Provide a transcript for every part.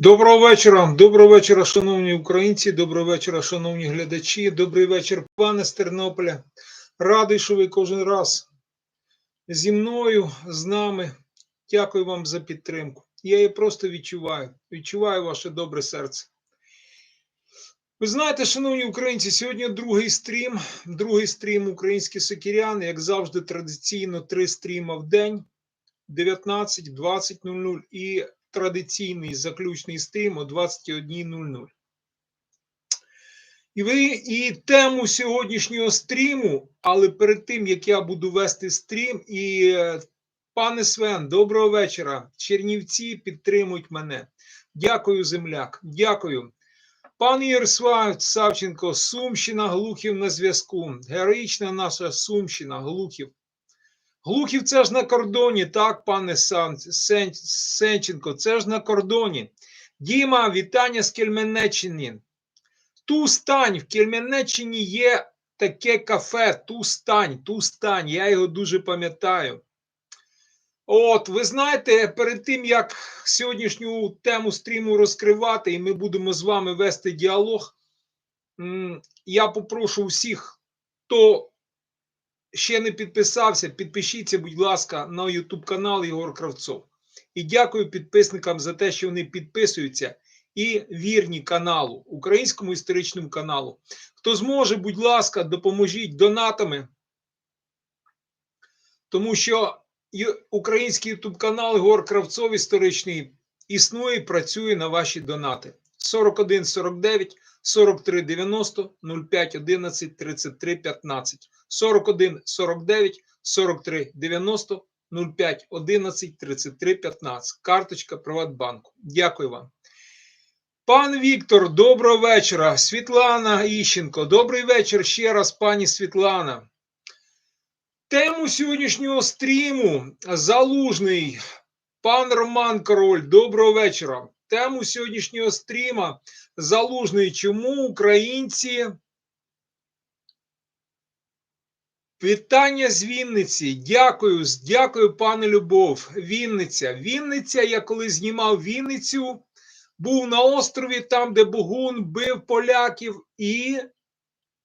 Доброго вечора, доброго вечора, шановні українці, доброго вечора, шановні глядачі, добрий вечір, пане з Тернополя. Радий, що ви кожен раз зі мною, з нами. Дякую вам за підтримку. Я її просто відчуваю. Відчуваю ваше добре серце. Ви знаєте, шановні українці, сьогодні другий стрім, другий стрім українські сокіряни, як завжди, традиційно три стріма в день, 19, 20.00 і традиційний заключний стрім о 21.00. І ви і тему сьогоднішнього стріму, але перед тим як я буду вести стрім, і е, пане Свен, доброго вечора. Чернівці підтримують мене. Дякую, земляк. Дякую. Пан Ярослав Савченко, Сумщина, Глухів на зв'язку. Героїчна наша Сумщина, Глухів. Глухів це ж на кордоні, так, пане Сан, Сен, Сенченко, це ж на кордоні. Діма, вітання з Кельменеччини. Тустань, в Кельменеччині є таке кафе, Тустань, Тустань, я його дуже пам'ятаю. От, ви знаєте, перед тим, як сьогоднішню тему стріму розкривати, і ми будемо з вами вести діалог, я попрошу всіх, хто ще не підписався, підпишіться, будь ласка, на YouTube канал Ігор Кравцов. І дякую підписникам за те, що вони підписуються і вірні каналу, українському історичному каналу. Хто зможе, будь ласка, допоможіть донатами, тому що український YouTube канал Ігор Кравцов історичний існує і працює на ваші донати. 41 49 43 90 05 11 33 15. 41 49 43 90 05 11 33 15. Карточка Приватбанку. Дякую вам. Пан Віктор, доброго вечора. Світлана Іщенко, добрий вечір ще раз, пані Світлана. Тему сьогоднішнього стріму залужний. Пан Роман Король, доброго вечора. Тему сьогоднішнього стріма залужний. Чому українці Вітання з Вінниці. Дякую, дякую, пане Любов. Вінниця. Вінниця. Я коли знімав Вінницю, був на острові, там, де Богун бив поляків, і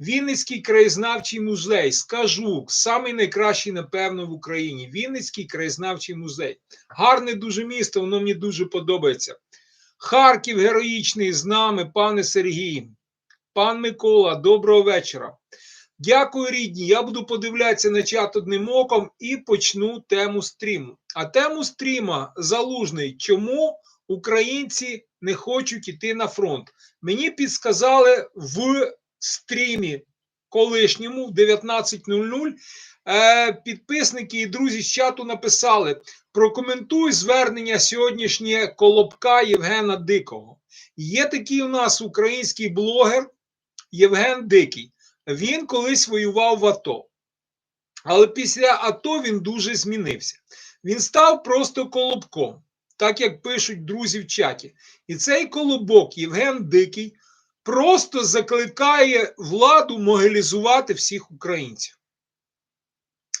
Вінницький краєзнавчий музей. Скажу, самий найкращий, напевно, в Україні. Вінницький краєзнавчий музей. Гарне дуже місто, воно мені дуже подобається. Харків героїчний з нами, пане Сергій. Пан Микола, доброго вечора. Дякую, рідні. Я буду подивлятися на чат одним оком і почну тему стріму. А тему стріма залужний. Чому українці не хочуть іти на фронт? Мені підсказали в стрімі колишньому в 19.00. Е, підписники і друзі з чату написали: прокоментуй звернення сьогоднішнє Колобка Євгена Дикого. Є такий у нас український блогер Євген Дикий. Він колись воював в АТО. Але після АТО він дуже змінився. Він став просто колобком, так як пишуть друзі в чаті. І цей колобок, Євген Дикий, просто закликає владу могилізувати всіх українців.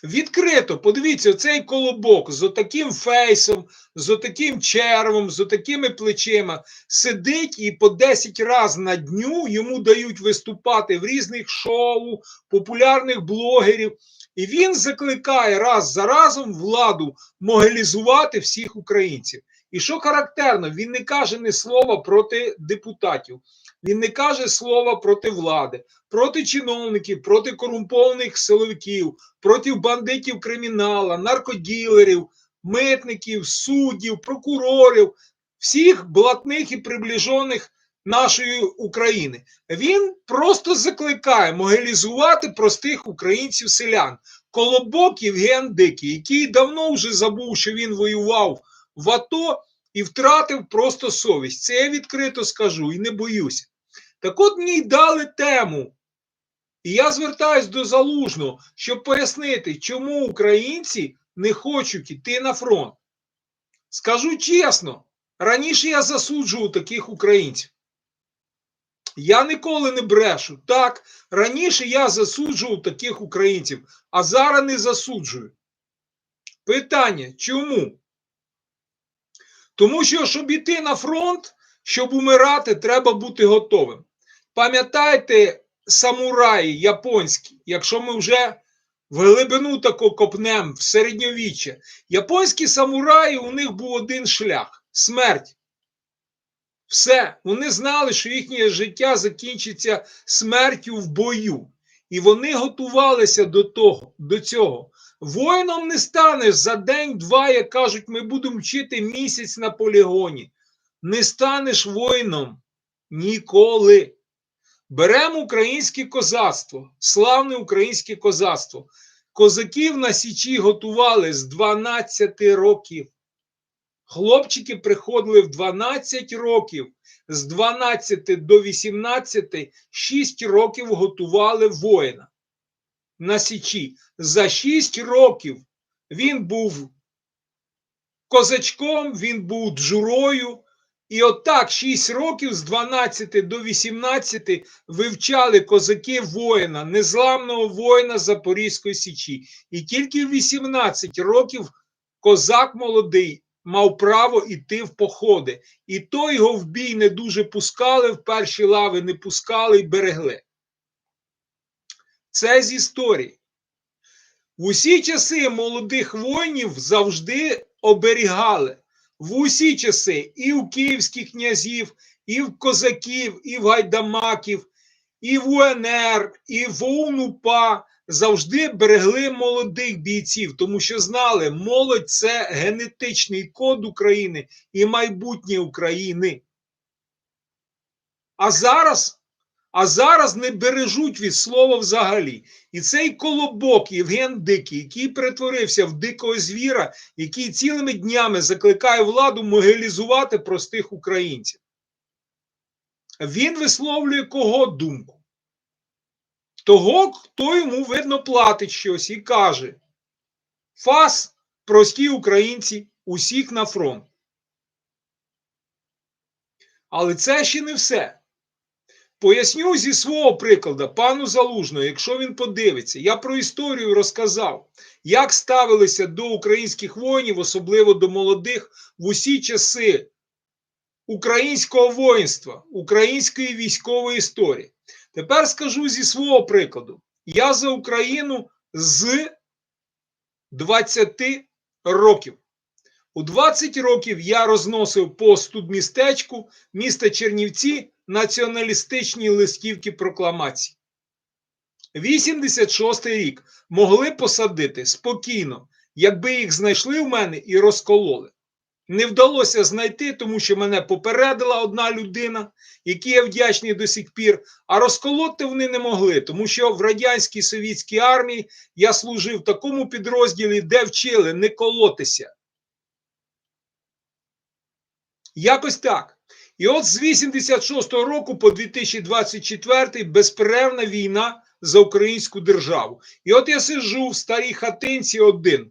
Відкрито, подивіться, цей колобок з отаким фейсом, з отаким червом, з отакими плечима сидить і по 10 разів на дню йому дають виступати в різних шоу, популярних блогерів. І він закликає раз за разом владу могилізувати всіх українців. І що характерно, він не каже ні слова проти депутатів, він не каже слова проти влади, проти чиновників, проти корумпованих силовиків, проти бандитів кримінала, наркоділерів, митників, суддів, прокурорів, всіх блатних і приближених нашої України. Він просто закликає могилізувати простих українців селян. Колобок Євген Дикий, який давно вже забув, що він воював в АТО і втратив просто совість. Це я відкрито скажу і не боюся. Так от мені й дали тему. І я звертаюсь до залужного, щоб пояснити, чому українці не хочуть йти на фронт. Скажу чесно, раніше я засуджував таких українців. Я ніколи не брешу. Так, раніше я засуджував таких українців, а зараз не засуджую. Питання чому? Тому що, щоб іти на фронт, Щоб умирати, треба бути готовим. Пам'ятаєте, самураї японські, якщо ми вже в глибину тако копнем в середньовіччя, японські самураї, у них був один шлях смерть. Все, вони знали, що їхнє життя закінчиться смертю в бою. І вони готувалися до того, до цього. Воїном не станеш за день-два, як кажуть, ми будемо вчити місяць на полігоні. Не станеш воїном ніколи. Беремо українське козацтво, славне українське козацтво. Козаків на Січі готували з 12 років. Хлопчики приходили в 12 років, з 12 до 18, 6 років готували воїна на Січі. За 6 років він був козачком, він був джурою. І отак 6 років з 12 до 18 вивчали козаки воїна, незламного воїна Запорізької Січі. І тільки в 18 років козак молодий мав право йти в походи. І то його в бій не дуже пускали, в перші лави не пускали і берегли. Це з історії. В усі часи молодих воїнів завжди оберігали. В усі часи і у київських князів, і в козаків, і в гайдамаків, і в УНР, і в ОУН-УПА завжди берегли молодих бійців, тому що знали, молодь це генетичний код України і майбутнє України. А зараз, а зараз не бережуть від слова взагалі. І цей колобок Євген Дикий, який перетворився в дикого звіра, який цілими днями закликає владу могилізувати простих українців. Він висловлює кого думку? Того, хто йому видно платить щось і каже: Фас, прості українці, усіх на фронт. Але це ще не все. Поясню зі свого прикладу пану Залужного, якщо він подивиться, я про історію розказав, як ставилися до українських воїнів, особливо до молодих, в усі часи українського воїнства, української військової історії. Тепер скажу зі свого прикладу: я за Україну з 20 років. У 20 років я розносив по студмістечку міста Чернівці націоналістичні листівки прокламації. 86 рік могли посадити спокійно, якби їх знайшли в мене і розкололи. Не вдалося знайти, тому що мене попередила одна людина, якій я вдячний до сих пір. А розколоти вони не могли, тому що в радянській совітській армії я служив в такому підрозділі, де вчили не колотися. Якось так. І от з 86-го року по 2024 безперервна війна за українську державу. І от я сиджу в старій хатинці один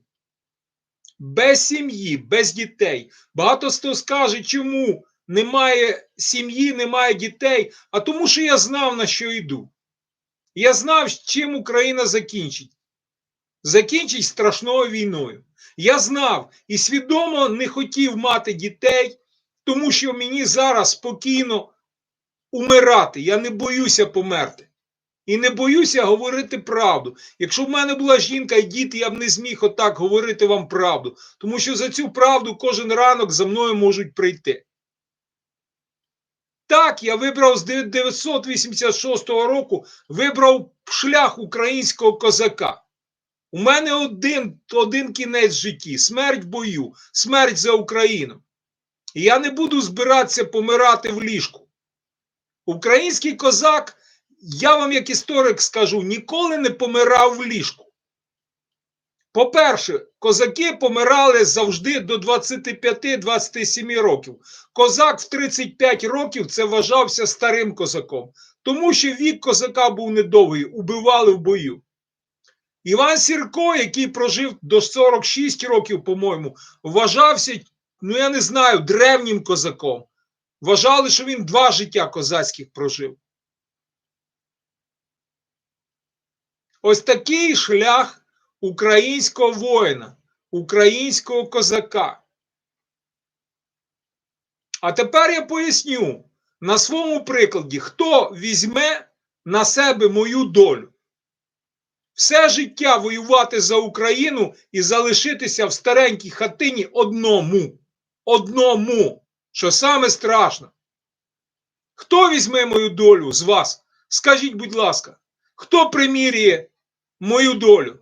без сім'ї, без дітей. Багато хто скаже, чому немає сім'ї, немає дітей, а тому, що я знав, на що йду. Я знав, чим Україна закінчить. Закінчить страшною війною. Я знав і свідомо не хотів мати дітей, тому що мені зараз спокійно умирати. Я не боюся померти. І не боюся говорити правду. Якщо в мене була жінка і діти, я б не зміг отак говорити вам правду. Тому що за цю правду кожен ранок за мною можуть прийти. Так, я вибрав з 986 року вибрав шлях українського козака. У мене один один кінець житті смерть в бою, смерть за Україну. І я не буду збиратися помирати в ліжку. Український козак я вам, як історик, скажу, ніколи не помирав в ліжку. По-перше, козаки помирали завжди до 25-27 років. Козак в 35 років це вважався старим козаком, тому що вік козака був недовгий, убивали в бою. Іван Сірко, який прожив до 46 років, по-моєму, вважався, ну я не знаю, древнім козаком. Вважали, що він два життя козацьких прожив. Ось такий шлях українського воїна, українського козака. А тепер я поясню на своєму прикладі, хто візьме на себе мою долю. Все життя воювати за Україну і залишитися в старенькій хатині одному. Одному. Що саме страшно. Хто візьме мою долю з вас? Скажіть, будь ласка, хто примірює мою долю?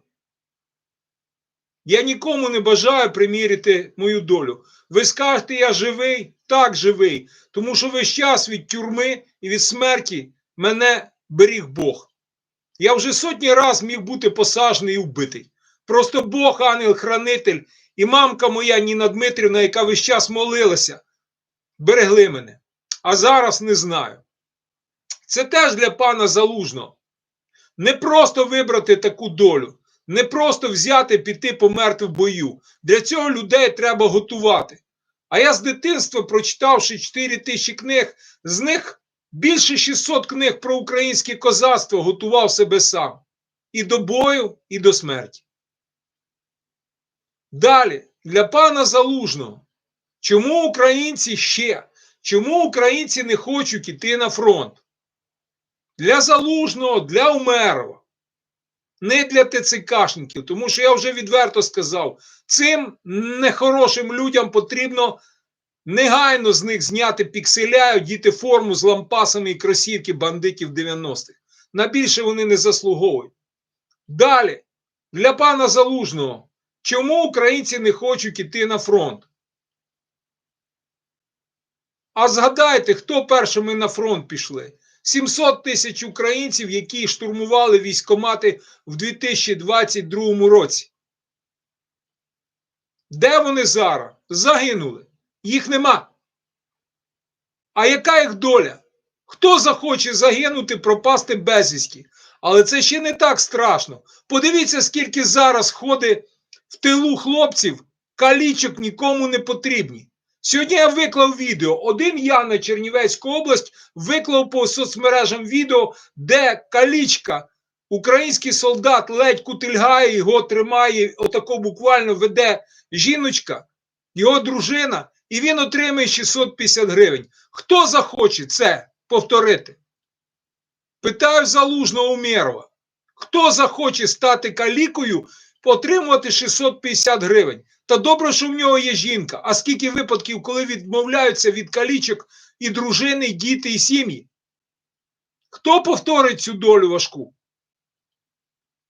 Я нікому не бажаю приміряти мою долю. Ви скажете, я живий? Так, живий. Тому що весь час від тюрми і від смерті мене беріг Бог. Я вже сотні раз міг бути посажений і вбитий. Просто Бог, ангел-хранитель, і мамка моя Ніна Дмитрівна, яка весь час молилася, берегли мене. А зараз не знаю. Це теж для пана Залужного. Не просто вибрати таку долю, не просто взяти піти померти в бою. Для цього людей треба готувати. А я з дитинства, прочитавши 4 тисячі книг, з них більше 600 книг про українське козацтво готував себе сам. І до бою, і до смерті. Далі, для пана Залужного. Чому українці ще? Чому українці не хочуть іти на фронт? Для Залужного, для Умерова. Не для ТЦКшників, тому що я вже відверто сказав, цим нехорошим людям потрібно негайно з них зняти пікселя, діти форму з лампасами і кросівки бандитів 90-х. На більше вони не заслуговують. Далі, для пана Залужного, чому українці не хочуть іти на фронт? А згадайте, хто першими на фронт пішли? 700 тисяч українців, які штурмували військомати в 2022 році. Де вони зараз? Загинули. Їх нема. А яка їх доля? Хто захоче загинути, пропасти безвісті? Але це ще не так страшно. Подивіться, скільки зараз ходить в тилу хлопців, калічок нікому не потрібні. Сьогодні я виклав відео. Один я на Чернівецьку область виклав по соцмережам відео, де калічка, український солдат ледь кутильгає, його тримає, отако буквально веде жіночка, його дружина, і він отримає 650 гривень. Хто захоче це повторити? Питаю залужного Умєрова. Хто захоче стати калікою, отримувати 650 гривень? Та добре, що в нього є жінка. А скільки випадків, коли відмовляються від калічок і дружини, і діти, і сім'ї? Хто повторить цю долю важку?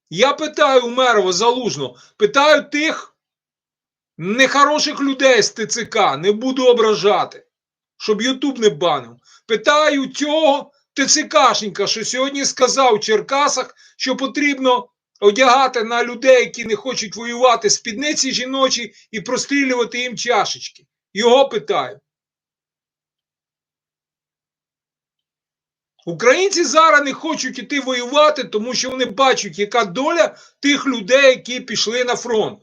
Я питаю Умерова залужно, питаю тих нехороших людей з ТЦК, не буду ображати, щоб Ютуб не банив. Питаю цього ТЦКшника, що сьогодні сказав в Черкасах, що потрібно одягати на людей, які не хочуть воювати спідниці жіночі і прострілювати їм чашечки. Його питаю. Українці зараз не хочуть іти воювати, тому що вони бачать, яка доля тих людей, які пішли на фронт.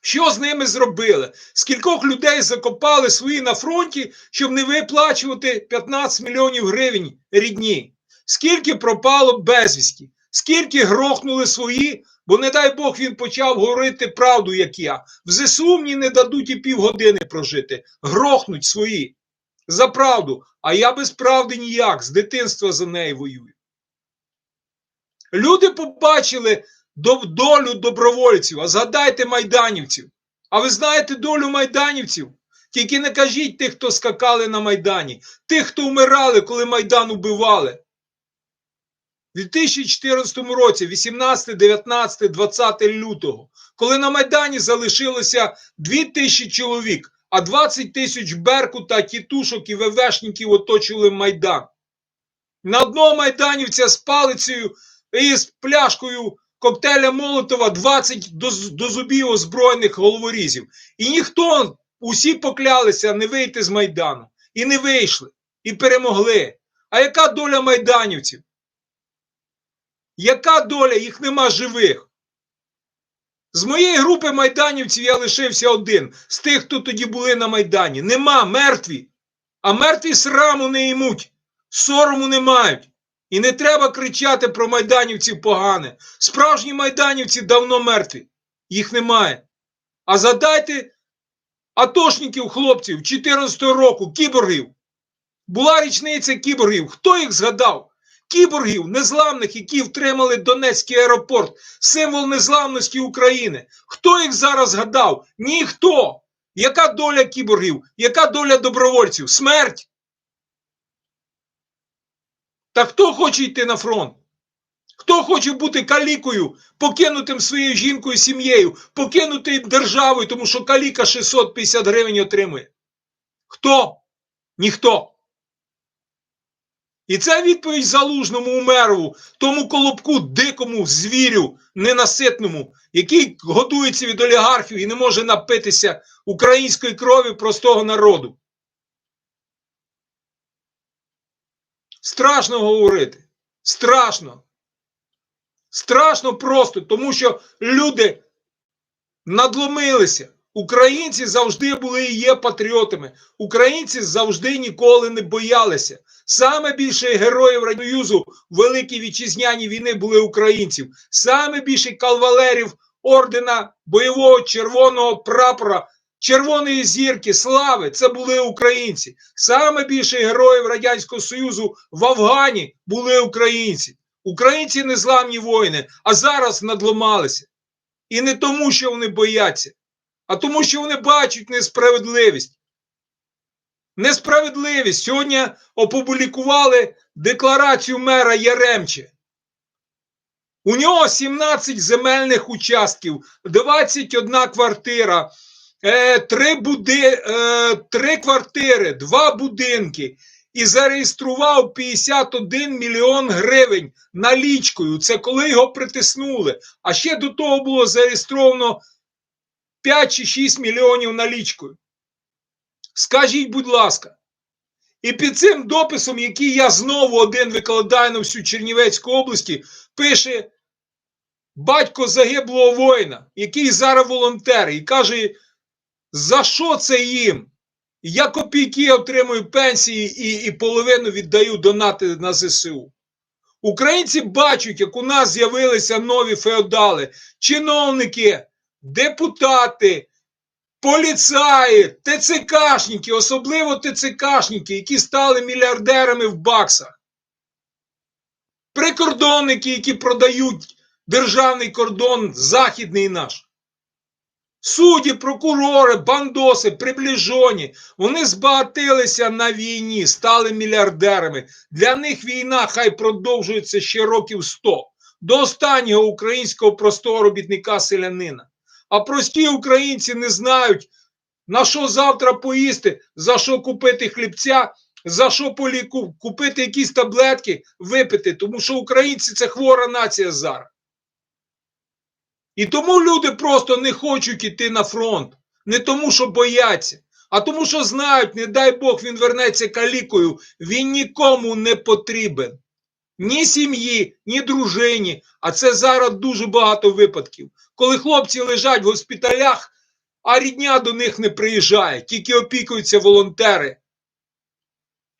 Що з ними зробили? Скількох людей закопали свої на фронті, щоб не виплачувати 15 мільйонів гривень рідні? Скільки пропало безвісті? Скільки грохнули свої, бо, не дай Бог, він почав говорити правду, як я. В ЗСУ мені не дадуть і півгодини прожити. Грохнуть свої. За правду. А я без правди ніяк. З дитинства за неї воюю. Люди побачили долю добровольців. А згадайте майданівців. А ви знаєте долю майданівців? Тільки не кажіть тих, хто скакали на Майдані, тих, хто вмирали, коли Майдан убивали. У 2014 році, 18, 19, 20 лютого, коли на Майдані залишилося 2 тисячі чоловік, а 20 тисяч Беркута, тітушок і ВВшників оточували Майдан. На одного майданівця з палицею і з пляшкою коктейля Молотова 20 до, до зубів озброєних головорізів. І ніхто, усі поклялися не вийти з Майдану. І не вийшли, і перемогли. А яка доля майданівців? Яка доля? Їх нема живих. З моєї групи майданівців я лишився один. З тих, хто тоді були на Майдані. Нема мертві. А мертві сраму не ймуть, сорому не мають. І не треба кричати про майданівців погане. Справжні майданівці давно мертві. Їх немає. А задайте, атошників, хлопців 14 року, кіборгів. Була річниця кіборгів. Хто їх згадав? Кіборгів незламних, які втримали Донецький аеропорт, символ незламності України. Хто їх зараз згадав? Ніхто. Яка доля кіборгів? Яка доля добровольців? Смерть. Та хто хоче йти на фронт? Хто хоче бути калікою, покинутим своєю жінкою, сім'єю, покинутий державою, тому що каліка 650 гривень отримує? Хто? Ніхто. І це відповідь залужному умерову, тому колобку, дикому звірю, ненаситному, який годується від олігархів і не може напитися української крові простого народу. Страшно говорити. Страшно. Страшно просто, тому що люди надломилися. Українці завжди були і є патріотами. Українці завжди ніколи не боялися. Саме більше героїв в Великій Вітчизняній війни були українців. Саме більше кавалерів ордена бойового червоного прапора, червоної зірки, слави це були українці. Саме більше героїв Радянського Союзу в Афгані були українці. Українці незламні воїни, а зараз надломалися. І не тому, що вони бояться, а тому, що вони бачать несправедливість. Несправедливість. Сьогодні опублікували декларацію мера Яремче. У нього 17 земельних участків, 21 квартира, 3, буди, 3 квартири, 2 будинки. І зареєстрував 51 мільйон гривень налічкою. Це коли його притиснули. А ще до того було зареєстровано 5 чи 6 мільйонів налічкою. Скажіть, будь ласка, і під цим дописом, який я знову один викладаю на всю Чернівецьку області, пише батько загиблого воїна, який зараз волонтер, і каже, за що це їм? Я копійки отримую пенсії і, і половину віддаю донати на ЗСУ. Українці бачать, як у нас з'явилися нові феодали, чиновники, депутати, поліцаї, ТЦКшники, особливо ТЦКшники, які стали мільярдерами в баксах. Прикордонники, які продають державний кордон західний наш. Судді, прокурори, бандоси, приближені, вони збагатилися на війні, стали мільярдерами. Для них війна хай продовжується ще років 100, до останнього українського простого робітника селянина. А прості українці не знають, на що завтра поїсти, за що купити хлібця, за що поліку, купити якісь таблетки, випити, тому що українці це хвора нація зараз. І тому люди просто не хочуть іти на фронт. Не тому, що бояться, а тому, що знають, не дай Бог він вернеться калікою, він нікому не потрібен. Ні сім'ї, ні дружині. А це зараз дуже багато випадків. Коли хлопці лежать в госпіталях, а рідня до них не приїжджає, тільки опікуються волонтери.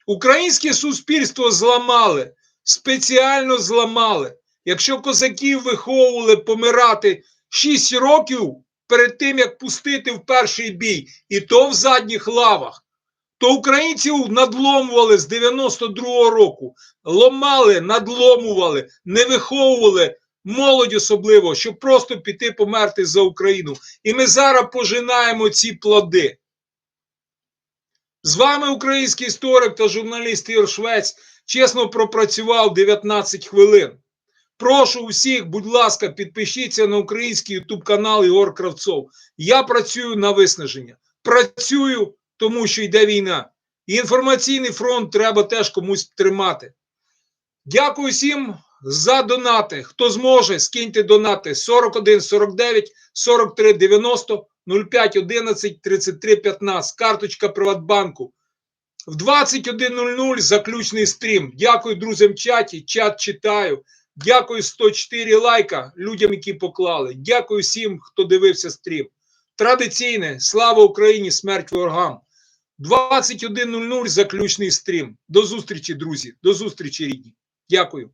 Українське суспільство зламали, спеціально зламали. Якщо козаків виховували помирати 6 років перед тим, як пустити в перший бій, і то в задніх лавах, то українців надломували з 92-го року, ломали, надломували, не виховували молодь особливо, щоб просто піти померти за Україну. І ми зараз пожинаємо ці плоди. З вами український історик та журналіст Ігор Швець чесно пропрацював 19 хвилин. Прошу усіх, будь ласка, підпишіться на український ютуб канал Ігор Кравцов. Я працюю на виснаження. Працюю, тому що йде війна. І інформаційний фронт треба теж комусь тримати. Дякую всім за донати. Хто зможе, скиньте донати 41 49 43 90 05 11 33 15. Карточка Приватбанку. В 21.00 заключний стрім. Дякую друзям в чаті. Чат читаю. Дякую 104 лайка людям, які поклали. Дякую всім, хто дивився стрім. Традиційне, слава Україні, смерть ворогам. 21.00 заключний стрім. До зустрічі, друзі. До зустрічі, рідні. Дякую.